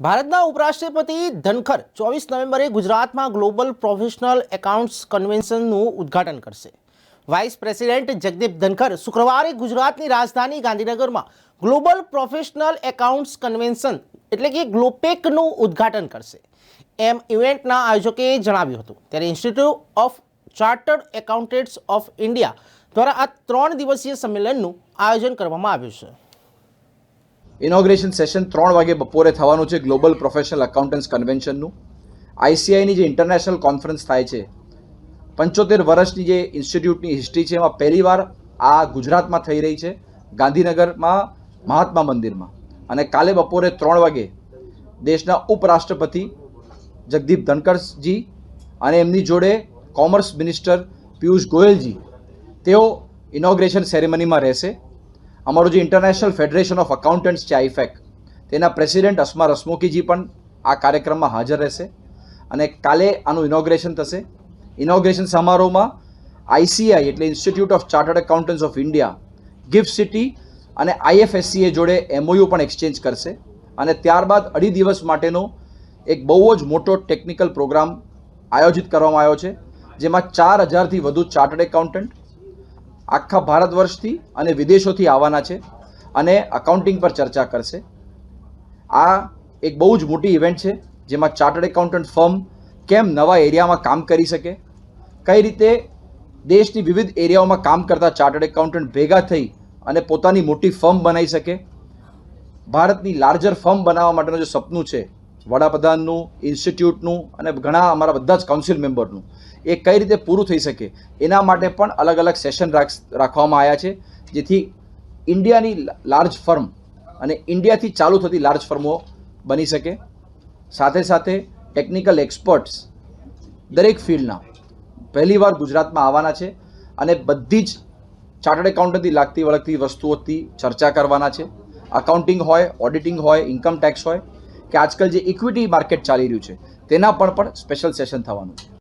ભારતના ઉપરાષ્ટ્રપતિ ધનખર ચોવીસ નવેમ્બરે ગુજરાતમાં ગ્લોબલ પ્રોફેશનલ એકાઉન્ટ્સ કન્વેન્શનનું ઉદ્ઘાટન કરશે. વાઇસ પ્રેસિડેન્ટ જગદીપ ધનખર શુક્રવારે ગુજરાતની રાજધાની ગાંધીનગરમાં ગ્લોબલ પ્રોફેશનલ એકાઉન્ટ્સ કન્વેન્શન, એટલે કે ગ્લોપેકનું ઉદ્ઘાટન કરશે. એમ ઇવેન્ટના આયોજકે જણાવ્યું હતું. ત્યારે Institute of Chartered Accountants of India દ્વારા આ ત્રણ દિવસીય સંમેલનનું આયોજન કરવામાં આવ્યું છે. ઇનોગ્રેશન સેશન ત્રણ વાગે બપોરે થવાનું છે ગ્લોબલ પ્રોફેશનલ એકાઉન્ટન્ટ્સ કન્વેન્શનનું આઈસીઆઈની જે ઇન્ટરનેશનલ કોન્ફરન્સ થાય છે, પંચોતેર વર્ષની જે ઇન્સ્ટિટ્યૂટની હિસ્ટ્રી છે, એમાં પહેલીવાર આ ગુજરાતમાં થઈ રહી છે, ગાંધીનગરમાં, મહાત્મા મંદિરમાં. અને કાલે બપોરે ત્રણ વાગે દેશના ઉપરાષ્ટ્રપતિ જગદીપ ધનકરજી અને એમની જોડે કોમર્સ મિનિસ્ટર પિયુષ ગોયલજી, તેઓ ઇનોગ્રેશન સેરેમનીમાં રહેશે. અમારું જે ઇન્ટરનેશનલ ફેડરેશન ઓફ અકાઉન્ટન્ટ્સ છે આઈફેક તેના પ્રેસિડેન્ટ અસ્મા રસમુખીજી પણ આ કાર્યક્રમમાં હાજર રહેશે. અને કાલે આનું ઇનોગ્રેશન થશે. ઇનોગ્રેશન સમારોહમાં આઈસીઆઈ એટલે institute of chartered accountants of India gift city અને આઈએફએસસીએ જોડે એમઓયુ પણ એક્સચેન્જ કરશે. અને ત્યારબાદ અઢી દિવસ માટેનો એક બહુ જ મોટો ટેકનિકલ પ્રોગ્રામ આયોજિત કરવામાં આવ્યો છે, જેમાં ચાર હજારથી વધુ ચાર્ટર્ડ એકાઉન્ટન્ટ આખા ભારત વર્ષથી અને વિદેશોથી આવવાના છે અને અકાઉન્ટિંગ પર ચર્ચા કરશે. આ એક બહુ જ મોટી ઇવેન્ટ છે, જેમાં ચાર્ટર્ડ એકાઉન્ટન્ટ ફર્મ કેમ નવા એરિયામાં કામ કરી શકે? કઈ રીતે દેશની વિવિધ એરિયાઓમાં કામ કરતા ચાર્ટર્ડ એકાઉન્ટન્ટ ભેગા થઈ અને પોતાની મોટી ફર્મ બનાવી શકે? ભારતની લાર્જર ફર્મ બનાવવા માટેનું જે સપનું છે વડાપ્રધાનનું ઇન્સ્ટિટ્યૂટનું અને ઘણા અમારા બધા જ કાઉન્સિલ મેમ્બરનું એ કઈ રીતે પૂરું થઈ શકે? એના માટે પણ અલગ અલગ સેશન રાખવામાં આવ્યા છે, જેથી ઇન્ડિયાની લાર્જ ફર્મ અને ઇન્ડિયાથી ચાલુ થતી લાર્જ ફર્મો બની શકે. સાથે સાથે ટેકનિકલ એક્સપર્ટ્સ દરેક ફિલ્ડના પહેલીવાર ગુજરાતમાં આવવાના છે અને બધી જ ચાર્ટર્ડ એકાઉન્ટન્ટથી લાગતી વળગતી વસ્તુઓથી ચર્ચા કરવાના છે. અકાઉન્ટિંગ હોય ઓડિટિંગ હોય ઇન્કમ ટેક્સ હોય કે આજકાલ જે ઇક્વિટી માર્કેટ ચાલી રહ્યું છે, તેના પર પણ સ્પેશિયલ સેશન થવાનું છે.